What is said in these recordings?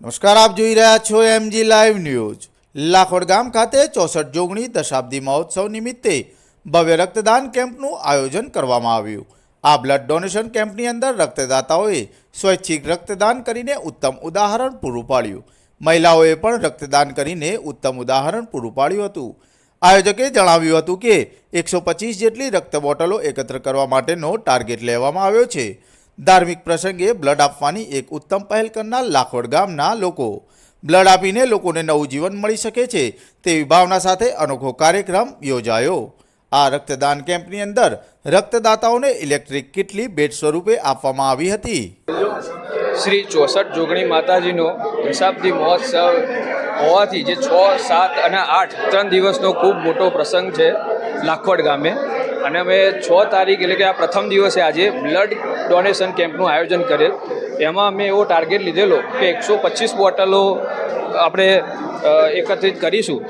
નમસ્કાર, આપ જોઈ રહ્યા છો એમજી લાઈવ ન્યૂઝ લાખોડ ગામ ખાતે ચોસઠ જોગણી દશાબ્દી મહોત્સવ નિમિત્તે ભવ્ય રક્તદાન કેમ્પનું આયોજન કરવામાં આવ્યું. આ બ્લડ ડોનેશન કેમ્પની અંદર રક્તદાતાઓએ સ્વૈચ્છિક રક્તદાન કરીને ઉત્તમ ઉદાહરણ પૂરું પાડ્યું. મહિલાઓએ પણ રક્તદાન કરીને ઉત્તમ ઉદાહરણ પૂરું પાડ્યું હતું. આયોજકે જણાવ્યું હતું કે એકસો પચીસ જેટલી રક્ત બોટલો એકત્ર કરવા માટેનો ટાર્ગેટ લેવામાં આવ્યો છે. ધાર્મિક પ્રસંગે બ્લડ આપવાની એક ઉત્તમ પહેલ કરનાર લાખોડ ગામના લોકો. બ્લડ આપીને લોકોને નવું જીવન મળી શકે છે તેવી ભાવના સાથે અનોખો કાર્યક્રમ યોજાયો. આ રક્તદાન કેમ્પની અંદર રક્તદાતાઓને ઇલેક્ટ્રિક કિટલી ભેટ સ્વરૂપે આપવામાં આવી હતી. શ્રી ચોસઠ જોગણી માતાજીનો દશાબ્દી મહોત્સવ હોવાથી જે છ, સાત અને આઠ ત્રણ દિવસનો ખૂબ મોટો પ્રસંગ છે લાખોડ ગામે. અને અમે છ તારીખ એટલે કે આ પ્રથમ દિવસે આજે બ્લડ ડોનેશન કેમ્પનું આયોજન કરેલ. એમાં અમે એવો ટાર્ગેટ લીધેલો કે એકસો પચીસ બોટલો આપણે એકત્રિત કરીશું.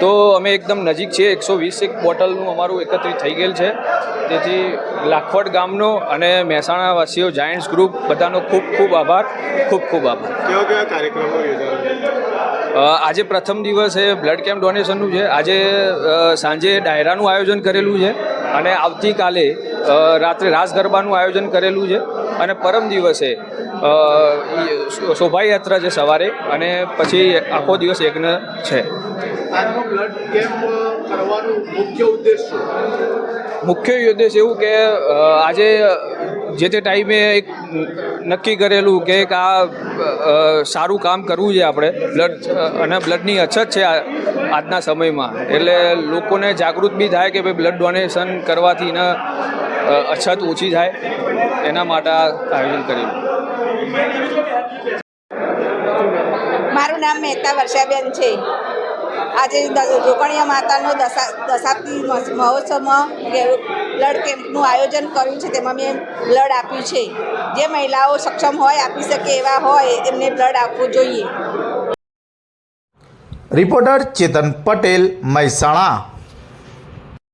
તો અમે એકદમ નજીક છીએ એકસો વીસ એક બોટલનું અમારું એકત્રિત થઈ ગયેલ છે. તેથી લાખવડ ગામનો અને મહેસાણાવાસીઓ જાયન્ટ્સ ગ્રુપ બધાનો ખૂબ ખૂબ આભાર ખૂબ ખૂબ આભાર. કેવા કેવા કાર્યક્રમો યોજાયા આજે પ્રથમ દિવસે બ્લડ કેમ્પ ડોનેશનનું છે. આજે સાંજે ડાયરાનું આયોજન કરેલું છે. અને આવતીકાલે રાત્રે રાસ ગરબાનું આયોજન કરેલું છે અને પરમ દિવસે શોભાયાત્રા છે સવારે અને પછી આખો દિવસ યજ્ઞ છે. આજનો બ્લડ કેમ્પ કરવાનો મુખ્ય ઉદ્દેશ શું? મુખ્ય ઉદ્દેશ એવું કે આજે જે તે ટાઈમે એક નક્કી કરેલું કે એક આ સારું કામ કરવું છે આપણે. બ્લડ, અને બ્લડની અછત છે આજના સમયમાં. એટલે લોકોને જાગૃત બી થાય કે ભાઈ બ્લડ ડોનેશન કરવાથી એને અછત ઓછી થાય. એના માટે આ આયોજન કર્યું. મારું નામ મહેતા વર્ષાબેન છે. આજે જોગણિયા માતાનો દશા, દશાબ્દી મહોત્સવમાં બ્લડ કેમ્પનું આયોજન કર્યું છે, તેમાં મેં બ્લડ આપ્યું છે. જે મહિલાઓ સક્ષમ હોય, આપી શકે એવા હોય, એમને બ્લડ આપવું જોઈએ. રિપોર્ટર ચેતન પટેલ, મહેસાણા.